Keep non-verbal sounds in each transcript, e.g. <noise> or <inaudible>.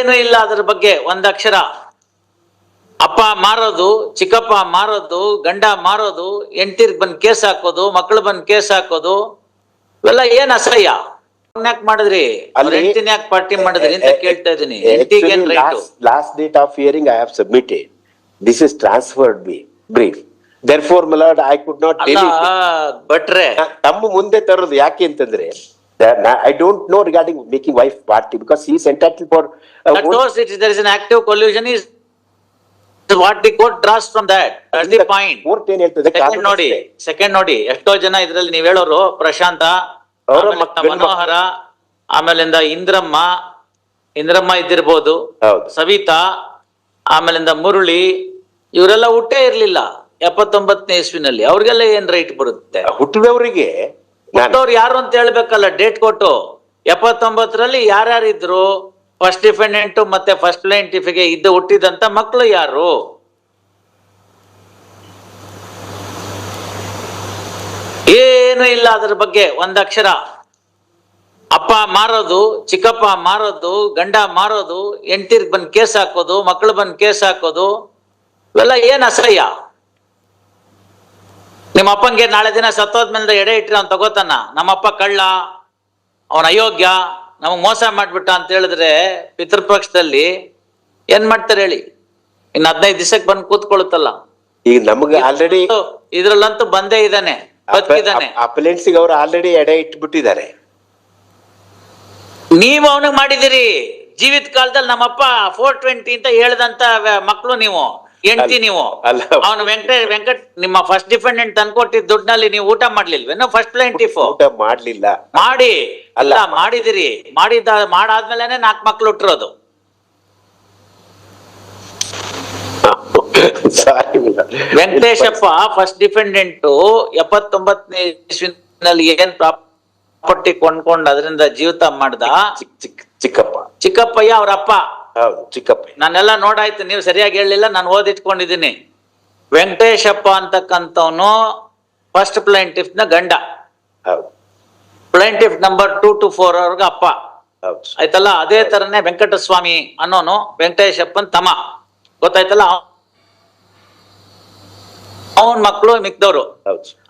ಏನು ಇಲ್ಲ ಅದ್ರ ಬಗ್ಗೆ ಒಂದಕ್ಷರ ಅಪ್ಪ ಮಾರೋದು ಚಿಕ್ಕಪ್ಪ ಮಾರೋದು ಗಂಡ ಮಾರೋದು ಎಂಟಿರ್ ಬಂದ್ ಕೇಸ್ ಹಾಕೋದು ಮಕ್ಳು ಬಂದ್ ಕೇಸ್ ಹಾಕೋದು ಇವೆಲ್ಲ ಏನ್ ಅಸಹ್ಯ? ಯಾಕೆ ಮಾಡಿದ್ರಿ? ಯಾಕೆ ಪಾರ್ಟಿ ಮಾಡಿದ್ರಿ ಅಂತ ಕೇಳ್ತಾ ಇದೀನಿ. ಎಂಟಿಗೆ last date of last I of submitted this is transferred be is transferred me, I Therefore, my lord, I could not ಅಲ್ಲ delete. it. ಭಟ್ರೆ. ತಮ್ಮ ಮುಂದೆ ತರೋದು ಯಾಕೆ ಅಂತಂದ್ರೆ I don't know regarding making wife party because is entitle for that shows it there is an active collusion is what the court draws from that. That's the point. Court ಏನ್ ಹೇಳ್ತದೆ? Second ನೋಡಿ second ನೋಡಿ. ಎಷ್ಟೋ ಜನ ಇದ್ರಲ್ಲಿ ನೀವ್ ಹೇಳೋರು ಪ್ರಶಾಂತ ಅವ್ರ ಆಮೇಲಿಂದ ಮಕ್- ಗಂಡ್ ಮನೋಹರ ಆಮೇಲಿಂದ ಇಂದ್ರಮ್ಮ ಇಂದ್ರಮ್ಮ ಇದ್ದಿರ್ಬೋದು ಹೌದು. ಸವಿತಾ ಆಮೇಲಿಂದ ಮುರಳಿ ಇವರೆಲ್ಲ ಹುಟ್ಟೇ ಇರ್ಲಿಲ್ಲ. ಎಪ್ಪತ್ತೊಂಬತ್ತನೇ ಇಸ್ವಿನಲ್ಲಿ. ಅವ್ರಿಗೆಲ್ಲ ಏನ್ ರೈಟ್ ಬರುತ್ತೆ? ಹುಟ್ಟಿದವರಿಗೆ ಹುಟ್ಟೋರು ಯಾರು ಅಂತ ಹೇಳ್ಬೇಕಲ್ಲ ಡೇಟ್ ಕೊಟ್ಟು. ಎಪ್ಪತ್ತೊಂಬತ್ತರಲ್ಲಿ ಯಾರ್ಯಾರಿದ್ರು? ಫಸ್ಟ್ ಡಿಫೆಂಡೆಂಟ್ ಮತ್ತೆ ಫಸ್ಟ್ಗೆ ಇದ್ದು ಹುಟ್ಟಿದಂತ ಮಕ್ಕಳು ಯಾರು? ಏನು ಇಲ್ಲ ಅದ್ರ ಬಗ್ಗೆ ಒಂದಕ್ಷರ ಅಪ್ಪ ಮಾರೋದು, ಚಿಕ್ಕಪ್ಪ ಮಾರೋದು, ಗಂಡ ಮಾರೋದು ಎಂಟಿರ್ ಬಂದ್ ಕೇಸ್ ಹಾಕೋದು, ಮಕ್ಳು ಬಂದ್ ಕೇಸ್ ಹಾಕೋದು, ಇವೆಲ್ಲ ಏನ್ ಅಸಹ್ಯ? ನಿಮ್ಮ ಅಪ್ಪಂಗೆ ನಾಳೆ ದಿನ ಸತ್ತೋದ್ಮೇಲೆ ಎಡೆ ಇಟ್ಟರೆ ಅವ್ನು ತಗೋತಾನ ನಮ್ಮಪ್ಪ ಕಳ್ಳ ಅವನ ಅಯೋಗ್ಯ ನಮಗ್ ಮೋಸ ಮಾಡ್ಬಿಟ್ಟ ಅಂತ ಹೇಳಿದ್ರೆ ಪಿತೃಪಕ್ಷದಲ್ಲಿ ಏನ್ ಮಾಡ್ತಾರೆ ಹೇಳಿ? ಇನ್ನು ಹದಿನೈದು ದಿವಸಕ್ಕೆ ಬಂದು ಕೂತ್ಕೊಳ್ಳುತ್ತಲ್ಲ? ಈಗ ನಮ್ಗೆ ಆಲ್ರೆಡಿ ಇದ್ರಲ್ಲಂತೂ ಬಂದೇ ಇದ್ದಾನೆ ಬದುಕಿದ್ದಾನೆ. ಗೆ ಅವ್ರು ಆಲ್ರೆಡಿ ಎಡೆ ಇಟ್ಬಿಟ್ಟಿದ್ದಾರೆ. ನೀವು ಅವನಿಗೆ ಮಾಡಿದಿರಿ ಜೀವಿತ ಕಾಲದಲ್ಲಿ ನಮ್ಮಪ್ಪ ಫೋರ್ ಟ್ವೆಂಟಿ ಅಂತ ಹೇಳ್ದಂತ ಮಕ್ಳು ನೀವು. ಹೆಂಡತಿ ನೀವು. ಅಲ್ಲ. ಅವನು ವೆಂಕಟ ವೆಂಕಟ್ ನಿಮ್ಮ ಫಸ್ಟ್ ಡಿಫೆಂಡೆಂಟ್ ತಂದ್ಕೊಟ್ಟಿದ್ ದುಡ್ಡಿನಲ್ಲಿ ನೀವು ಊಟ ಮಾಡ್ಲಿಲ್ವೇನು? ಫಸ್ಟ್ ಪ್ಲೇಂಟಿಫ್ ಊಟ ಮಾಡ್ಲಿಲ್ಲ. ಮಾಡಿ. ಅಲ್ಲ. ಅಲ್ಲ ಮಾಡಿದಿರಿ. ಮಾಡಿದ ಮಾಡಾದ್ಮೇಲೆನೆ ನಾಲ್ಕು ಮಕ್ಳು ಹುಟ್ಟಿರೋದು ಸಾರಿ ವೆಂಕಟೇಶಪ್ಪ ಫಸ್ಟ್ ಡಿಫೆಂಡೆಂಟ್ ಎಪ್ಪತ್ತೊಂಬತ್ತನೇ ಇಸ್ವಿನಲ್ಲಿ ಏನ್ ಪ್ರಾಪರ್ಟಿ ಕೊಂಡ್ಕೊಂಡ್ ಅದರಿಂದ ಜೀವಿತ ಮಾಡ್ದ? ಚಿಕ್ಕ ಚಿಕ್ಕ ಚಿಕ್ಕಪ್ಪ. ಚಿಕ್ಕಪ್ಪಯ್ಯ ಅವ್ರ ಅಪ್ಪ. ಹೌದು ಚಿಕ್ಕಪ್ಪ. ನಾನೆಲ್ಲ ನೋಡಾಯ್ತು ನೀವು ಸರಿಯಾಗಿ ಹೇಳಲಿಲ್ಲ ನಾನು ಓದಿಟ್ಕೊಂಡಿದ್ದೀನಿ. ವೆಂಕಟೇಶಪ್ಪ ಅಂತಕ್ಕಂಥವನು ಫಸ್ಟ್ ಪ್ಲೇಂಟಿಫ್ನ ಗಂಡ. ಹೌದು. Plaintiff number two to four ಅವ್ರಿಗೆ ಅಪ್ಪ. ಆಯ್ತಲ್ಲ? ಅದೇ ತರನೇ ವೆಂಕಟಸ್ವಾಮಿ ಅನ್ನೋನು ವೆಂಕಟೇಶಪ್ಪನ್ ತಮ್ಮ. ಗೊತ್ತಾಯ್ತಲ್ಲ? ಅವನ್ ಮಕ್ಕಳು ಮಿಕ್ದವ್ರು.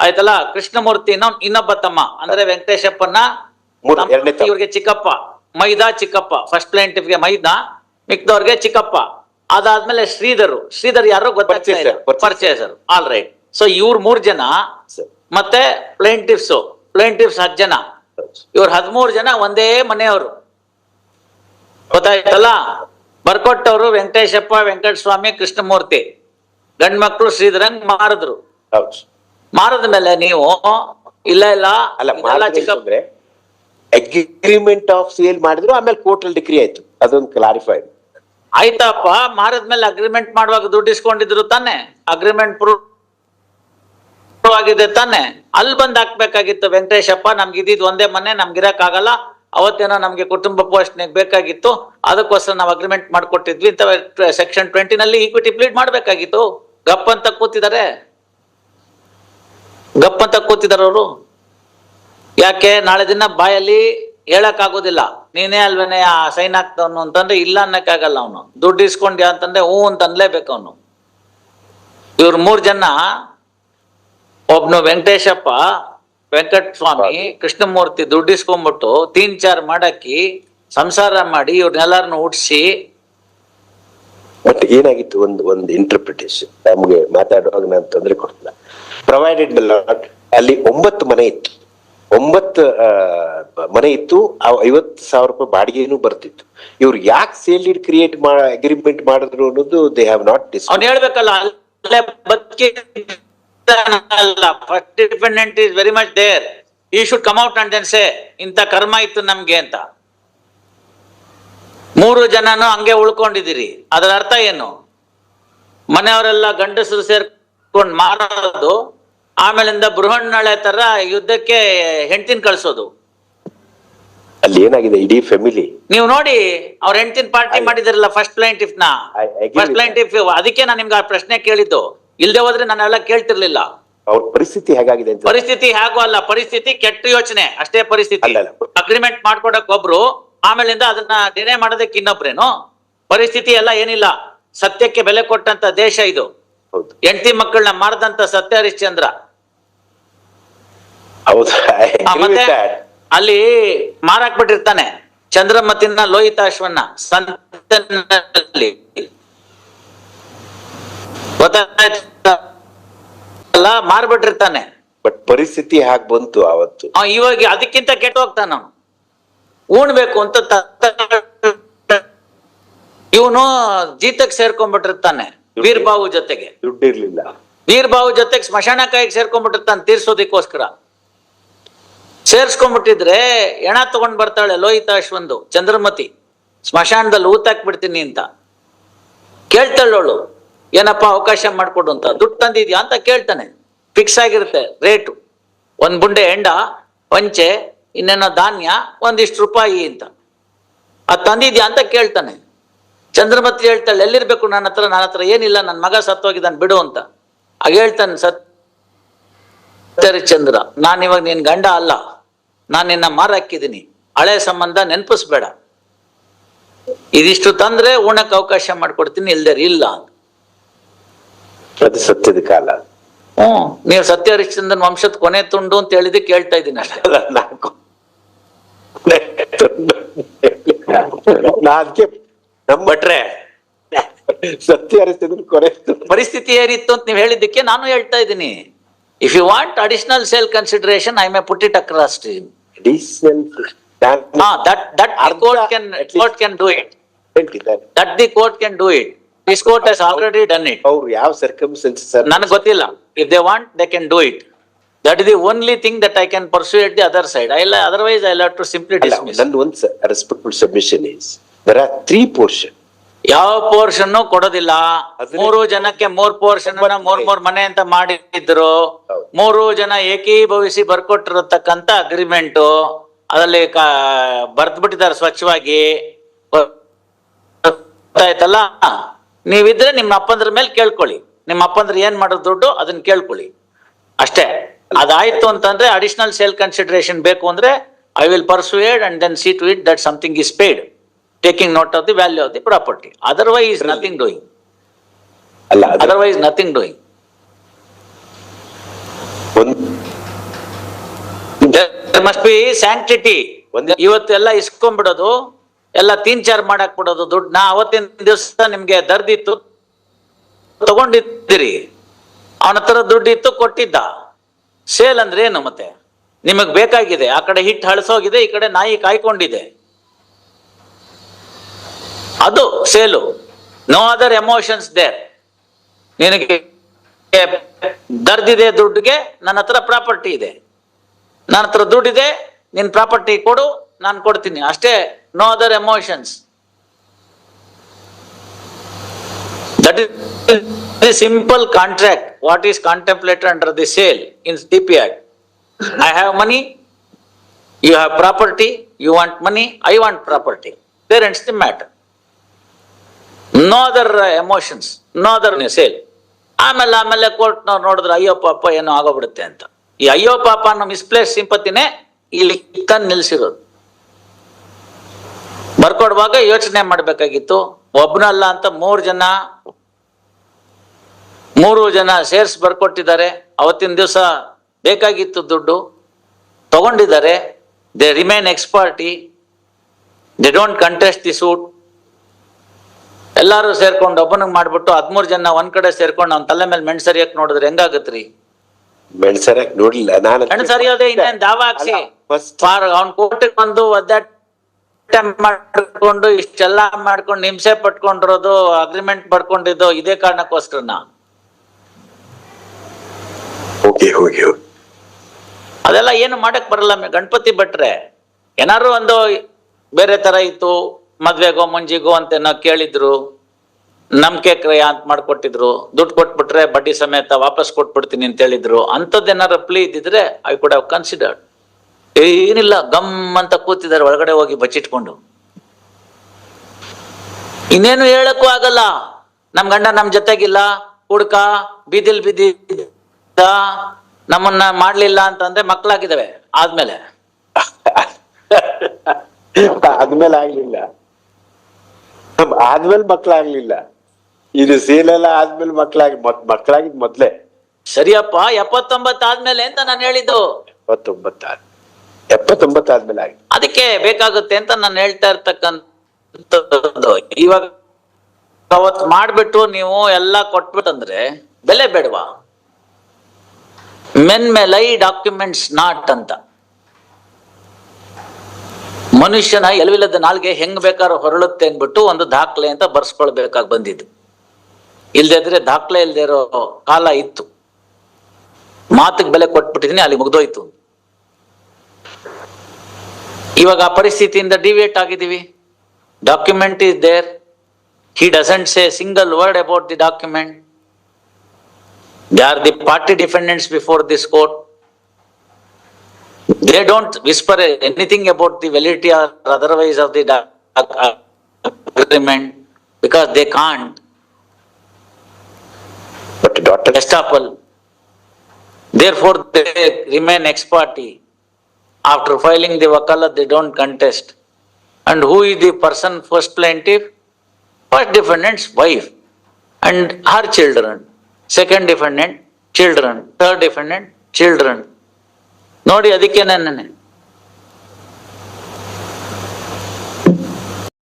ಆಯ್ತಲ್ಲ? ಕೃಷ್ಣಮೂರ್ತಿ ಇನ್ನೊಬ್ಬ ತಮ್ಮ. ಅಂದ್ರೆ ವೆಂಕಟೇಶಪ್ಪನ ಇವ್ರಿಗೆ ಚಿಕ್ಕಪ್ಪ. ಮೈದಾ ಚಿಕ್ಕಪ್ಪ. ಫಸ್ಟ್ಗೆ ಮೈದಾ. ಮಿಕ್ದವ್ರಿಗೆ ಚಿಕ್ಕಪ್ಪ. ಅದಾದ್ಮೇಲೆ ಶ್ರೀಧರ್. ಶ್ರೀಧರ್ ಯಾರೋ ಗೊತ್ತಾಗ್ತಾ ಇಲ್ಲ. Purchaser, purchaser. Purchaser. All right so ಇವ್ರ ಮೂರ್ ಜನ ಮತ್ತೆ ಪ್ಲೇಂಟಿಫ್ಸ್ ಪ್ಲೇಂಟಿಫ್ಸ್ ಹತ್ತು ಜನ. ಇವ್ರ ಹದಿಮೂರು ಜನ ಒಂದೇ ಮನೆಯವರು. ಗೊತ್ತಾಯ್ತಲ್ಲ? ಬರ್ಕೊಟ್ಟವ್ರು ವೆಂಕಟೇಶಪ್ಪ ವೆಂಕಟಸ್ವಾಮಿ ಕೃಷ್ಣಮೂರ್ತಿ. ಗಂಡ್ ಮಕ್ಳು ಶ್ರೀಧರಂಗ್ ಮಾರಿದ್ರು. ಮಾರದ ಮೇಲೆ ನೀವು ಇಲ್ಲ ಇಲ್ಲ ಅಲ್ಲ ಚಿಕ್ಕಪ್ಪ. ಅಗ್ರಿಮೆಂಟ್ ಆಫ್ ಸೇಲ್ ಮಾಡಿದ್ರು ಆಮೇಲೆ ಕೋರ್ಟ್ ಅಲ್ಲಿ ಡಿಗ್ರಿ ಆಯ್ತು. ಅದೊಂದು ಕ್ಲಾರಿಫೈಡ್ ಆಯ್ತಪ್ಪ ಮಾರದ್ಮೇಲೆ ಅಗ್ರಿಮೆಂಟ್ ಮಾಡುವಾಗ ದುಡ್ಡು ಇಸ್ಕೊಂಡಿದ್ರು ತಾನೆ. ಅಗ್ರಿಮೆಂಟ್ ಪ್ರೂಫ್ ಆಗಿದೆ ತಾನೆ. ಅಲ್ಲಿ ಬಂದ್ ಹಾಕ್ಬೇಕಾಗಿತ್ತು, ವೆಂಕಟೇಶಪ್ಪ, ನಮ್ಗೆ ಇದ್ದಿದ್ ಒಂದೇ ಮನೆ, ನಮ್ಗೆ ಆಗಲ್ಲ ಅವತ್ತೇನೋ ನಮ್ಗೆ ಕುಟುಂಬ ಪೋಷಣೆಗೆ ಬೇಕಾಗಿತ್ತು. ಅದಕ್ಕೋಸ್ಕರ ನಾವು ಅಗ್ರಿಮೆಂಟ್ ಮಾಡ್ಕೊಟ್ಟಿದ್ವಿ. ಇಂಥ ಸೆಕ್ಷನ್ ಟ್ವೆಂಟಿನಲ್ಲಿ ಈಕ್ವಿಟಿ ಪ್ಲೀಡ್ ಮಾಡ್ಬೇಕಾಗಿತ್ತು. ಗಪ್ ಅಂತ ಕೂತಿದ್ದಾರೆ ಗಪ್ ಅಂತ ಕೂತಿದ್ದಾರೆ ಅವರು. ಯಾಕೆ? ನಾಳೆ ದಿನ ಬಾಯಲ್ಲಿ ಹೇಳಕ್ ಆಗೋದಿಲ್ಲ ನೀನೇ ಅಲ್ವೇನೆ ಆ ಸೈನ್ ಹಾಕ್ತವನು ಅಂತಂದ್ರೆ ಇಲ್ಲ ಅನ್ನಕ್ಕಾಗಲ್ಲ ಅವನು. ದುಡ್ಡು ಇಸ್ಕೊಂಡ್ಯಾ ಅಂತಂದ್ರೆ ಹ್ಞೂ ಅಂತ ಅನ್ಲೇಬೇಕು ಅವನು. ಇವ್ರ ಮೂರ್ ಜನ ಒಬ್ನು ವೆಂಕಟೇಶಪ್ಪ ವೆಂಕಟ ಸ್ವಾಮಿ ಕೃಷ್ಣಮೂರ್ತಿ ದುಡ್ಡು ಇಸ್ಕೊಂಡ್ಬಿಟ್ಟು ತೀನ್ ಚಾರ್ ಮಾಡಾಕಿ ಸಂಸಾರ ಮಾಡಿ ಇವ್ರನ್ನೆಲ್ಲಾರನ್ನು ಹುಟ್ಟಿಸಿ ಬಟ್ ಏನಾಗಿತ್ತು ಒಂದು ಒಂದು ಇಂಟರ್ಪ್ರಿಟೇಷನ್ ನಮಗೆ ಮಾತಾಡುವಾಗ ನಾನು ತೊಂದರೆ ಕೊಡ್ತಿಲ್ಲ. ಪ್ರೊವೈಡೆಡ್ ಅಲ್ಲಿ ಒಂಬತ್ತು ಮನೆ ಇತ್ತು. ಒಂಬತ್ತು ಮನೆ ಇತ್ತು, ಆ ಐವತ್ತು ಸಾವಿರ ರೂಪಾಯಿ ಬಾಡಿಗೆನೂ ಬರ್ತಿತ್ತು. ಇವ್ರು ಯಾಕೆ ಸೇಲ್ ಕ್ರಿಯೇಟ್ ಅಗ್ರಿಮೆಂಟ್ ಮಾಡಿದ್ರು ಅನ್ನೋದು ದೇ ಹ್ಯಾವ್ ನಾಟ್ ಡಿಸ್ ಅವ್ನು ಹೇಳ್ಬೇಕಲ್ಲ, ಅಲ್ಲೇ ಬದುಕಿ first dependent is very much there he should come out and then say ಇಂಥ ಕರ್ಮ ಇತ್ತು ನಮ್ಗೆ ಅಂತ. ಮೂರು ಜನನು ಹಂಗೆ ಉಳ್ಕೊಂಡಿದ್ದೀರಿ. ಅದರ ಅರ್ಥ ಏನು? ಮನೆಯವರೆಲ್ಲ ಗಂಡಸರು ಸೇರ್ಕೊಂಡು ಮಾರೋದು ಆಮೇಲಿಂದ ಬೃಹಣ್ಣಳೆ ತರ ಯುದ್ಧಕ್ಕೆ ಹೆಂಡತಿನ ಕಳಿಸೋದು. ಅಲ್ಲಿ ಏನಾಗಿದೆ? ಇಡೀ ಫ್ಯಾಮಿಲಿ ನೀವು ನೋಡಿ ಅವ್ರ ಹೆಂಡತಿನ ಪಾರ್ಟಿ ಮಾಡಿದಿರಲ್ಲ ಫಸ್ಟ್ ಪ್ಲೈಂಟಿಫ್ನ. ಫಸ್ಟ್ ಪ್ಲೈಂಟಿಫ್ ಅದಕ್ಕೆ ನಾನು ನಿಮ್ಗೆ ಆ ಪ್ರಶ್ನೆ ಕೇಳಿದ್ದು. ಇಲ್ದೆ ಹೋದ್ರೆ ನಾನೆಲ್ಲ ಕೇಳ್ತಿರ್ಲಿಲ್ಲ. ಅವ್ರ ಪರಿಸ್ಥಿತಿ ಹೇಗಾಗಿದೆ ಅಂತ. ಪರಿಸ್ಥಿತಿ ಹೇಗೂ ಅಲ್ಲ ಪರಿಸ್ಥಿತಿ ಕೆಟ್ಟ ಯೋಚನೆ ಅಷ್ಟೇ ಪರಿಸ್ಥಿತಿ. ಅಗ್ರಿಮೆಂಟ್ ಮಾಡ್ಕೊಡಕ್ ಒಬ್ರು ಆಮೇಲಿಂದ ಅದನ್ನ ಡಿನೇ ಮಾಡೋದಕ್ಕೆ ಇನ್ನೊಬ್ರೇನು? ಪರಿಸ್ಥಿತಿ ಎಲ್ಲ ಏನಿಲ್ಲ. ಸತ್ಯಕ್ಕೆ ಬೆಲೆ ಕೊಟ್ಟಂತ ದೇಶ ಇದು. ಹೆಂಡತಿ ಮಕ್ಕಳನ್ನ ಮಾರದಂತ ಸತ್ಯ ಹರಿಶ್ಚಂದ್ರ. ಹೌದು. ಮತ್ತೆ. ಅಲ್ಲಿ ಮಾರಾಕ್ ಬಿಟ್ಟಿರ್ತಾನೆ ಚಂದ್ರಮತಿನ ಲೋಹಿತಾಶ್ವನ್ನ ಸಂತನಲ್ಲಿ. ಗೊತ್ತಾಯ್ತಲ್ಲ? ಮಾರ್ಬಿಟ್ಟಿರ್ತಾನೆ. ಬಟ್ ಪರಿಸ್ಥಿತಿ ಹಾಗೆ ಬಂತು ಅವತ್ತು ಅವ ಇವಾಗ ಅದಕ್ಕಿಂತ ಕೆಟ್ಟ ಹೋಗ್ತಾನ ಉಣ್ಬೇಕು ಅಂತ ಇವನು ಜೀತಕ್ ಸೇರ್ಕೊಂಡ್ಬಿಟ್ಟಿರ್ತಾನೆ ವೀರ್ಬಾವು ಜೊತೆಗೆ. ದುಡ್ಡಿರ್ಲಿಲ್ಲ. ವೀರ್ಬಾವು ಜೊತೆಗೆ ಸ್ಮಶಾನ ಕಾಯಿಗೆ ಸೇರ್ಕೊಂಡ್ಬಿಟ್ಟಿರ್ತಾನೆ ತೀರ್ಸೋದಕ್ಕೋಸ್ಕರ. ಸೇರ್ಸ್ಕೊಂಡ್ಬಿಟ್ಟಿದ್ರೆ ಎಣ ತಗೊಂಡ್ ಬರ್ತಾಳೆ ಲೋಹಿತಾಶ್ವಂದು ಚಂದ್ರಮತಿ. ಸ್ಮಶಾನದಲ್ಲಿ ಊತಾಕ್ ಬಿಡ್ತೀನಿ ಅಂತ. ಕೇಳ್ತಾಳವಳು ಏನಪ್ಪ ಅವಕಾಶ ಮಾಡ್ಕೊಡು ಅಂತ. ದುಡ್ಡು ತಂದಿದ್ಯಾ ಅಂತ ಕೇಳ್ತಾನೆ. ಫಿಕ್ಸ್ ಆಗಿರುತ್ತೆ ರೇಟು. ಒಂದ್ ಬುಂಡೆ ಎಂಡ ಒಂಚೆ ಇನ್ನೇನೋ ಧಾನ್ಯ, ಒಂದಿಷ್ಟು ರೂಪಾಯಿ ಅಂತ. ಅದ್ ತಂದಿದ್ಯಾ ಅಂತ ಕೇಳ್ತಾನೆ. ಚಂದ್ರಮತಿ ಹೇಳ್ತಾಳೆ, ಎಲ್ಲಿರ್ಬೇಕು ನನ್ನ ಹತ್ರ? ನನ್ನ ಹತ್ರ ಏನಿಲ್ಲ ನನ್ನ ಮಗ ಸತ್ತೋಗಿದ್ದಾನೆ, ಬಿಡು ಅಂತ. ಆಗ ಹೇಳ್ತಾನೆ ಸತ್ ಚಂದ್ರ ನಾನು ಇವಾಗ ನಿನ್ ಗಂಡ ಅಲ್ಲ. ನಾನು ನಿನ್ನ ಮಾರ ಹಾಕಿದ್ದೀನಿ. ಹಳೆ ಸಂಬಂಧ ನೆನಪಿಸ್ಬೇಡ. ಇದಿಷ್ಟು ತಂದ್ರೆ ಉಣಕ್ ಅವಕಾಶ ಮಾಡ್ಕೊಡ್ತೀನಿ ಇಲ್ದೇ ಇಲ್ಲ. ಅದು ಸತ್ಯದ ಕಾಲ. ಹ್ಮ್ ನೀವು ಸತ್ಯ ಹರಿಶ್ಚಂದ್ರನ್ ವಂಶದ ಕೊನೆ ತುಂಡು ಅಂತ ಹೇಳಿದ್ದೆ ಕೇಳ್ತಾ ಇದ್ದೀನಿ ಅಷ್ಟೇ. ನಂಬಟ್ರೆ ಭಟ್ರೆ. ಸತ್ಯ ಹರಿಶ್ಚಂದ್ರ ಕೊನೆ ಪರಿಸ್ಥಿತಿ ಏನಿತ್ತು ಅಂತ ನೀವು ಹೇಳಿದ್ದಕ್ಕೆ ನಾನು ಹೇಳ್ತಾ ಇದ್ದೀನಿ. If you want additional sale consideration I may put it across to additional ah that that court can court can do it that the court can do it this court has already done it ಅವ್ರು ಯಾವ ಸರ್ಕಮ್ಸ್ಟೆನ್ಸಸ್ ನನಗೆ ಗೊತ್ತಿಲ್ಲ. If they want they can do it that is the only thing that I can pursuit the other side I otherwise I lot to simply dismiss ನನ್ನ ಒಂದು respectful submission is there are three portion ಯಾವ portion ಕೊಡೋದಿಲ್ಲ. ಮೂರು ಜನಕ್ಕೆ ಮೂರ್ portion ಮೂರ್ ಮೂರ್ ಮನೆ ಅಂತ ಮಾಡಿದ್ರು. ಮೂರು ಜನ ಏಕೀಭವಿಸಿ ಬರ್ಕೊಟ್ಟಿರತಕ್ಕಂತ ಅಗ್ರಿಮೆಂಟ್ ಅದರಲ್ಲಿ ಬರ್ದ್ ಬಿಟ್ಟಿದ್ದಾರೆ ಸ್ವಚ್ಛವಾಗಿ. ಗೊತ್ತಾಯ್ತಲ್ಲ? ನೀವಿದ್ರೆ ನಿಮ್ಮ ಅಪ್ಪಂದ್ರ ಮೇಲೆ ಕೇಳ್ಕೊಳ್ಳಿ. ನಿಮ್ಮ ಅಪ್ಪಂದ್ರ ಏನ್ ಮಾಡೋದು ದುಡ್ಡು ಅದನ್ನ ಕೇಳ್ಕೊಳ್ಳಿ. ಅಷ್ಟೇ. ಅದಾಯ್ತು ಅಂತಂದ್ರೆ ಅಡಿಷನಲ್ ಸೇಲ್ ಕನ್ಸಿಡರೇಷನ್ ಬೇಕು ಅಂದ್ರೆ I will persuade and then see to it that something is paid taking note of the value of the property otherwise nothing doing ಅಲ್ಲ ಅದು ಅದರ್ವೈಸ್ ನಥಿಂಗ್ ಡೂಯಿಂಗ್ ಒಂದು ಮಸ್ಟ್ ಬಿ ಸ್ಯಾಂಕ್ಟಿಟಿ ಒಂದೇ- ಇವತ್ತು ಎಲ್ಲ ಇಸ್ಕೊಂಡ್ಬಿಡೋದು ಎಲ್ಲ ತಿನ್ ಚಾರ್ ಮಾಡಕ್ ಬಿಡೋದು ದುಡ್ಡು ನಾ ಅವತ್ತಿನ ದಿವಸ ನಿಮ್ಗೆ ದರ್ದಿತ್ತು. ತಗೊಂಡಿದ್ದೀರಿ. ಅವನ ಹತ್ರ ದುಡ್ಡಿತ್ತು ಕೊಟ್ಟಿದ್ದ. ಸೇಲ್ ಅಂದ್ರೆ ಏನು ಮತ್ತೆ? ನಿಮಗ್ ಬೇಕಾಗಿದೆ ಆ ಕಡೆ ಹಿಟ್ಟು ಹಳಸೋಗಿದೆ ಈ ಕಡೆ ನಾಯಿ ಕಾಯ್ಕೊಂಡಿದೆ. ಅದು sale. No other emotions there ನಿನಗೆ ದರ್ದಿದೆ ದುಡ್ಡಿಗೆ, ನನ್ನ ಹತ್ರ ಪ್ರಾಪರ್ಟಿ ಇದೆ. ನನ್ನ ಹತ್ರ ದುಡ್ಡಿದೆ, ನಿನ್ ಪ್ರಾಪರ್ಟಿ ಕೊಡು, ನಾನು ಕೊಡ್ತೀನಿ. ಅಷ್ಟೇ no other emotions that is simple contract what is contemplated under the sale in T P act I have money you have property you want money I want property there ends the matter no other emotions no other sale ಆಮೇಲೆ ಆಮೇಲೆ ಕೋರ್ಟ್ನವ್ರು ನೋಡಿದ್ರೆ, ಅಯ್ಯೋ ಪಾಪ, ಏನೋ ಆಗೋಗ್ಬಿಡುತ್ತೆ ಅಂತ. ಈ ಅಯ್ಯೋ ಪಾಪ ಅನ್ನೋ ಮಿಸ್ಪ್ಲೇಸ್ ಸಿಂಪತಿನೇ ಇಲ್ಲಿ ತಂದು ನಿಲ್ಸಿರೋದು. ಬರ್ಕೊಡುವಾಗ ಯೋಚನೆ ಮಾಡಬೇಕಾಗಿತ್ತು. ಒಬ್ನಲ್ಲ ಅಂತ ಮೂರು ಜನ ಮೂರು ಜನ ಸೇರ್ಸ್ ಬರ್ಕೊಟ್ಟಿದ್ದಾರೆ. ಅವತ್ತಿನ ದಿವಸ ಬೇಕಾಗಿತ್ತು ದುಡ್ಡು. ತಗೊಂಡಿದ್ದಾರೆ. They remain ex parte they don't contest the suit ಎಲ್ಲಾರು ಸೇರ್ಕೊಂಡು ಒಬ್ಬನಿಗೆ ಮಾಡ್ಬಿಟ್ಟು ಹದ್ಮೂರ್ ಜನ ಒಂದ್ ಕಡೆ ಸೇರ್ಕೊಂಡು ಅವ್ನ ತಲೆ ಮೇಲೆ ಮೆಣ್ ಸರಿಯಕ್ ನೋಡಿದ್ರೆ ಹೆಂಗಾಗತ್ರಿ? ಮೆಣಸರಕ್ ನೋಡ್ಲಿಲ್ಲ ನಾನು ಮೆಣ್ ಸರಿಯೋದೆ ಇನ್ನೇನ್ ದಾವ ಹಾಕ್ಸಿ. ಅವ್ನ್ ಕೋರ್ಟಿಗೆ ಬಂದು ಮಾಡ್ಕೊಂಡು ಇಷ್ಟೆಲ್ಲಾ ಮಾಡ್ಕೊಂಡು ಹಿಂಸೆ ಪಟ್ಕೊಂಡಿರೋದು ಅಗ್ರಿಮೆಂಟ್ ಪಡ್ಕೊಂಡಿದ್ದು ಇದೇ ಕಾರಣಕ್ಕೋಸ್ಕರನ? ಅದೆಲ್ಲ ಏನು ಮಾಡಕ್ ಬರಲ್ಲ ಗಣಪತಿ ಭಟ್ರೆ. ಏನಾರು ಒಂದು ಬೇರೆ ತರ ಇತ್ತು. ಮದ್ವೆಗೋ ಮುಂಜಿಗೋ ಅಂತ ಕೇಳಿದ್ರು, ನಂಬಿಕೆ ಕ್ರಯ ಅಂತ ಮಾಡ್ಕೊಟ್ಟಿದ್ರು, ದುಡ್ಡು ಕೊಟ್ಬಿಟ್ರೆ ಬಡ್ಡಿ ಸಮೇತ ವಾಪಸ್ ಕೊಟ್ಬಿಡ್ತೀನಿ ಅಂತ ಹೇಳಿದ್ರು ಅಂಥದ್ದೇನಾರು ಪ್ಲೀ ಇದ್ದಿದ್ರೆ ಐ ಕುಡ್ ಹ್ಯಾವ್ ಕನ್ಸಿಡರ್ಡ್ ಏನಿಲ್ಲ, ಗಮ್ ಅಂತ ಕೂತಿದ್ದಾರೆ, ಒಳಗಡೆ ಹೋಗಿ ಬಚ್ಚಿಟ್ಕೊಂಡು. ಇನ್ನೇನು ಹೇಳಕ್ಕೂ ಆಗಲ್ಲ. ನಮ್ ಗಂಡ ನಮ್ ಜೊತೆಗಿಲ್ಲ, ಹುಡ್ಕ, ಬೀದಿಲ್ ಬೀದಿ ನಮ್ಮನ್ನ ಮಾಡ್ಲಿಲ್ಲ ಅಂತಂದ್ರೆ ಮಕ್ಳಾಗಿದ್ದಾವೆ, ಆದ್ಮೇಲೆ. <laughs> ಆದ್ಮೇಲೆ ಆಗ್ಲಿಲ್ಲ. ಆದ್ಮೇಲೆ ಮಕ್ಳಾಗ್ಲಿಲ್ಲ. ಇದು ಸೀಲ್ ಎಲ್ಲ ಆದ್ಮೇಲೆ ಮಕ್ಳಾಗಿ ಮತ್ ಮಕ್ಳಾಗಿದ್ ಮೊದ್ಲೇ. ಸರಿಯಪ್ಪ ಎಪ್ಪತ್ತೊಂಬತ್ತು ಆದ್ಮೇಲೆ ಅಂತ ನಾನು ಹೇಳಿದ್ದು. ಎಪ್ಪತ್ತೊಂಬತ್ತ ಎಪ್ಪತ್ತೊಂಬತ್ತು ಆದ್ಮೇಲೆ ಆಗಿ ಅದಕ್ಕೆ ಬೇಕಾಗುತ್ತೆ ಅಂತ ನಾನು ಹೇಳ್ತಾ ಇರ್ತಕ್ಕಂಥದ್ದು. ಇವಾಗ ಅವತ್ ಮಾಡ್ಬಿಟ್ಟು ನೀವು ಎಲ್ಲ ಕೊಟ್ಬಿಟ್ಟಂದ್ರೆ ಬೆಲೆ ಬೇಡವಾ? ಮೆನ್ ಮೇಲೆ ಈ ಡಾಕ್ಯುಮೆಂಟ್ಸ್ ನಾಟ್ ಅಂತ. ಮನುಷ್ಯನ ಎಲ್ವಿಲ್ಲದ ನಾಲ್ಗೆ ಹೆಂಗ್ ಬೇಕಾದ್ರೂ ಹೊರಳುತ್ತೆ ಅಂದ್ಬಿಟ್ಟು ಒಂದು ದಾಖಲೆ ಅಂತ ಬರ್ಸ್ಕೊಳ್ಬೇಕಾಗಿ ಬಂದಿದ್ದು. ಇಲ್ದಿದ್ರೆ ದಾಖಲೆ ಇಲ್ದೇ ಇರೋ ಕಾಲ ಇತ್ತು. ಮಾತಿಗೆ ಬೆಲೆ ಕೊಟ್ಬಿಟ್ಟಿದೀನಿ, ಅಲ್ಲಿ ಮುಗ್ದೋಯ್ತು. ಇವಾಗ ಆ ಪರಿಸ್ಥಿತಿಯಿಂದ ಡಿವಿಯೇಟ್ ಆಗಿದ್ದೀವಿ. Document is there. He doesn't say single word about the document. They are the party defendants before this court. They don't whisper anything about the validity or otherwise of the agreement because they can't. But Dr. Gestaple, therefore they remain ex party. After filing the vakala, they don't contest. And who is the person first plaintiff? First defendant's wife and her children. Second defendant, children. Third defendant, children. ನೋಡಿ ಅದಕ್ಕೆ ನಾನು